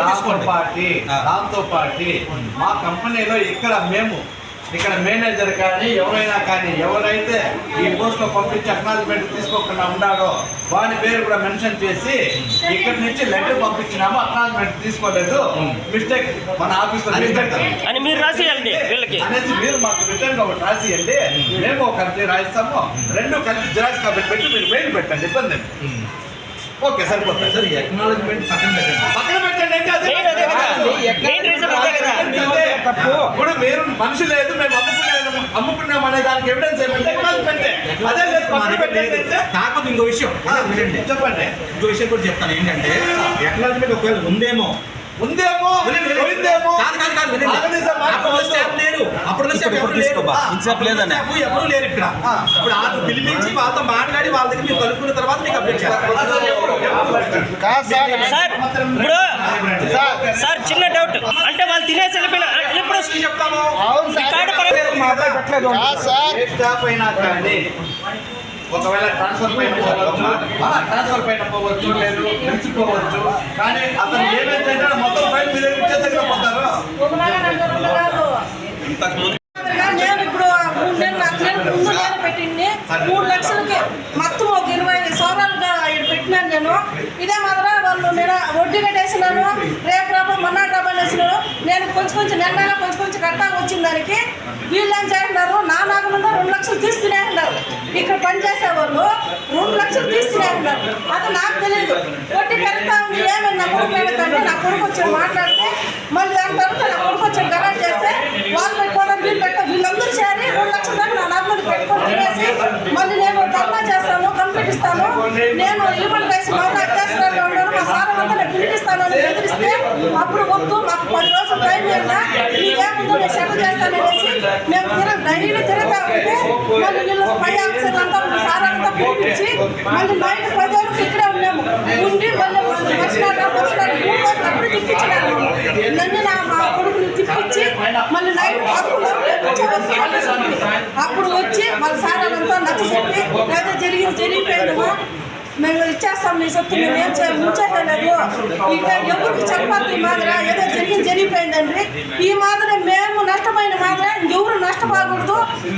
దాంతో తీసుకోండి. పాటి ఆ. దాంతో పాటి మా కంపెనీలో ఇక్కడ మేము ఇక్కడ మేనేజర్ కానీ ఎవరైనా కానీ ఎవరైతే ఈ పోస్ట్లో పంపించి అక్నాలజ్మెంట్ తీసుకోకుండా ఉన్నాడో వాని పేరు కూడా మెన్షన్ చేసి ఇక్కడి నుంచి లెటర్ పంపించినాము అక్నాలజ్మెంట్ తీసుకోలేదు. మిస్టేక్ మన ఆఫీస్లో మిస్టేక్ అని మీరు రాసేయాలండి వీళ్ళకి. అనేసి మీరు మాకు రిటర్న్ ఒకటి రాసియండి. మేము ఒక అర్జీ రాయిస్తాము. రెండు కలిపి జిరాక్స్ కాబట్టి పెట్టి మీరు మెయిల్ పెట్టండి ఇబ్బంది. ఓకే సరిపోతుంది సార్ ఎక్నాలజ్మెంట్ పక్కన పెట్టండి. పక్కన పెట్టండి. ఇప్పుడు మీరు మనిషి లేదు మేము అమ్ముకున్నాము అమ్ముకున్నాం అనే దానికి ఎవిడెన్స్ ఏమంటే. అదే లేదు పక్కన పెట్టండి అంటే కాకపోతే ఇంకో విషయం. చెప్పండి. ఇంకో విషయం కూడా చెప్తాను ఏంటంటే ఎక్నాలజ్మెంట్ ఒకవేళ ఉందేమో ఉందేమో. పోయిందేమో లేరు. అప్పుడు లేదన్న? ఎవరు లేరు ఇక్కడ? ఆ. ఇప్పుడు వాళ్ళు పిలిపించి వాళ్ళతో మాట్లాడి వాళ్ళ దగ్గర మీరు కలుపుకున్న తర్వాత మీకు అప్డేట్ చేస్తారు సార్? ఇప్పుడు సార్. చిన్న డౌట్ అంటే వాళ్ళు తినేసి వెళ్ళిపోయిన కానీ ఒకవేళ ట్రాన్స్ఫర్ పైన పోవచ్చు? ట్రాన్స్ఫర్ పైన పోవచ్చు లేదు నిలిచిపోవచ్చు. కానీ అతను ఏమైతే మొత్తం ఫైల్ మీద ఇచ్చేసరికి పోతారు. నేను ఇప్పుడు మూడు నెలలు నాకు నేను ముందు నేను పెట్టింది మూడు లక్షలకి మొత్తం ఇదే మాత్రం వాళ్ళు నేను వడ్డీ కట్టేసినాను రేపు రాబో మొన్న రాబో వేసినాను నేను కొంచెం కొంచెం నెల నెల కొంచెం కొంచెం కట్టా వచ్చిన దానికి వీళ్ళు ఏం చేస్తున్నారు? నా నాకు ముందు రెండు లక్షలు తీసుకునే ఉన్నారు. ఇక్కడ పనిచేసే వాళ్ళు రెండు లక్షలు తీసుకునే ఉన్నారు. అది నాకు తెలియదు వడ్డీ కడతా ఉంది ఏమైంది? నా కొడుకు పెడతాంటే నా కొడుకు వచ్చి మాట్లాడితే మళ్ళీ దాని తర్వాత నా కొడుకు వచ్చి గరాజ్ చేస్తే వాళ్ళు పెట్టుకోవడం వీళ్ళు పెట్ట వీళ్ళందరూ చేరి రెండు లక్షల దాకా నా నాన్నని పెట్టుకొని తినేసి మళ్ళీ నేను ధర్నా చేస్తాను కంప్లీట్ ఇస్తాను నేను ఈవెంట్ రైస్ మళ్ళీ అత్యాసరాలు ఉన్నాను మా సార్ అంతా నేను పిలిపిస్తాను అని బెదిరిస్తే అప్పుడు వద్దు మాకు పది రోజులు టైం లేదా మీకేముందో నేను సెటిల్ చేస్తాను అనేసి మేము తిన డైలీ తిరుగుతా ఉంటే మళ్ళీ వీళ్ళు పై ఆఫీసర్ అంతా మా సార్ అంతా పిలిపించి మళ్ళీ నైట్ పది వరకు ఇక్కడే ఉన్నాము. ఉండి మళ్ళీ వచ్చినాక వచ్చినాక మూడు రోజులు అప్పుడు తిప్పించినారు నన్ను నా మా కొడుకుని తిప్పించి మళ్ళీ నైట్ పదకొండు అప్పుడు వచ్చి మళ్ళీ సార్ అంతా నచ్చ చెప్పి ఏదో జరిగింది జరిగిపోయిందమ్మా మేము ఇచ్చేస్తాం మీ సొత్తు మేము ఏం చేయాలి ముంచేయలేదు ఇక ఎవరికి చెప్పాలి ఈ మాదిర ఏదో జరిగింది జరిగిపోయిందండి ఈ మాదిర మేము నష్టమైన మాదిర ఇంకెవరు నష్టపోకూడదు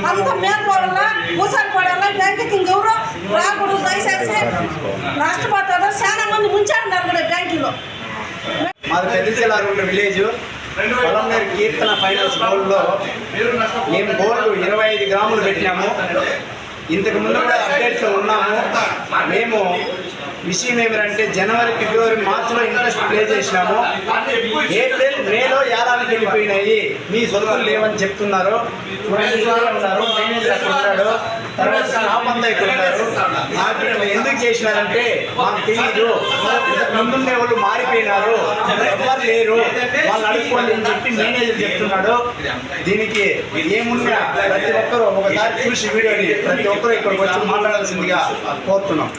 అంత మేము పోవాలా ఊసారి పడాలా బ్యాంకుకి ఇంకెవరు రాకూడదు దయచేసి నష్టపోతారు చాలా మంది ముంచేస్తున్నారు కూడా బ్యాంకులో మాది పెద్దచెలారుండ విలేజ్ పొలంనేరు కీర్తన ఫైనాన్స్ గోల్డ్లో మేము గోల్డ్ ఇరవై ఐదు గ్రాములు పెట్టినాము ఇంతకు ముందు కూడా అప్డేట్స్లో ఉన్నాము. మేము విషయం ఏమిటంటే జనవరి ఫిబ్రవరి మార్చిలో ఇంట్రెస్ట్ ప్లే చేసినాము ఏప్రిల్ మేలో ఏడాదికి వెళ్ళిపోయినాయి. మీ సొంతులు లేవని చెప్తున్నారు. ఉన్నారు. మేనేజర్ ఉన్నాడు తర్వాత ఇక్కడ ఉన్నారు మార్పిడి ఎందుకు చేసినారంటే మాకు తెలియదు ముందుండే వాళ్ళు మారిపోయినారు. ఎవరు లేరు. వాళ్ళు అడుక్కోండి అని చెప్పి మేనేజర్ చెప్తున్నాడు. దీనికి ఏమున్నా ప్రతి ఒక్కరూ ఒకసారి చూసి వీడియోని ప్రతి ఒక్కరూ ఇక్కడికి వచ్చి మాట్లాడాల్సిందిగా కోరుతున్నాం.